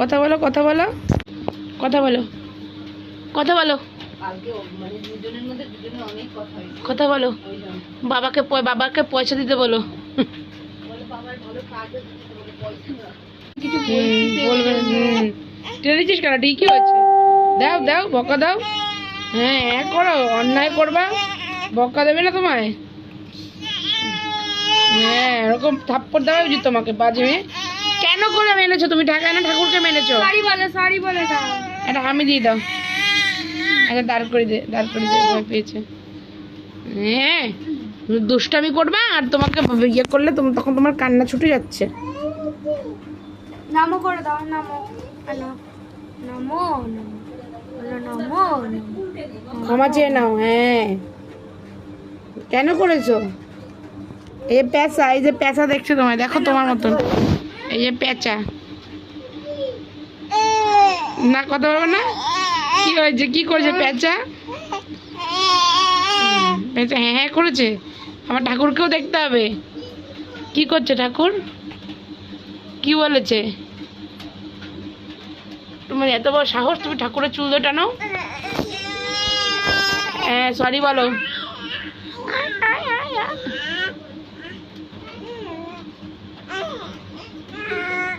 কথা বলো কথা বলো। কথা বলো। কথা বলো। কথা বলো। বাবাকে বাবাকে পয়সা দিতে বলো। কিছু বলবে। টেনেছিস কেন? ঠিকই হচ্ছে দাও দাও বকা দাও। হ্যাঁ হ্যাঁ করো অন্যায় করবা। বকা দেবে না তোমায়? হ্যাঁ এরকম থাপ্পড় দেওয়া উচিত তোমাকে বাজে মেয়ে। কেন করে মেনেছো? তুমি ঢাকা না ঠাকুরকে মেনেছো? শাড়ি বলে শাড়ি বলে দাও। এটা আমি দিয়ে দাও। আচ্ছা দাঁড় করে দে দাঁড় করে দে ভয় পেয়েছে। হ্যাঁ দুষ্টামি করবা আর তোমাকে ইয়ে করলে তুমি তখন তোমার কান্না ছুটে যাচ্ছে। নামো করে দাও নামো। নামো নামো। ক্ষমা চেয়ে নাও হ্যাঁ। কেন করেছ? এই পেঁচা এই যে পেঁচা দেখছ তোমায় দেখো তোমার মতন। এই যে পেঁচা। না, কথা বলব না? কি হয়েছে? কি করেছে পেঁচা? পেঁচা হ্যাঁ হ্যাঁ করেছে। আমার ঠাকুরকেও দেখতে হবে। কি করছে ঠাকুর? কি বলেছে? তোমার এত বড় সাহস, তুমি ঠাকুরের চুল দিয়ে টানো? হ্যাঁ সরি বলো।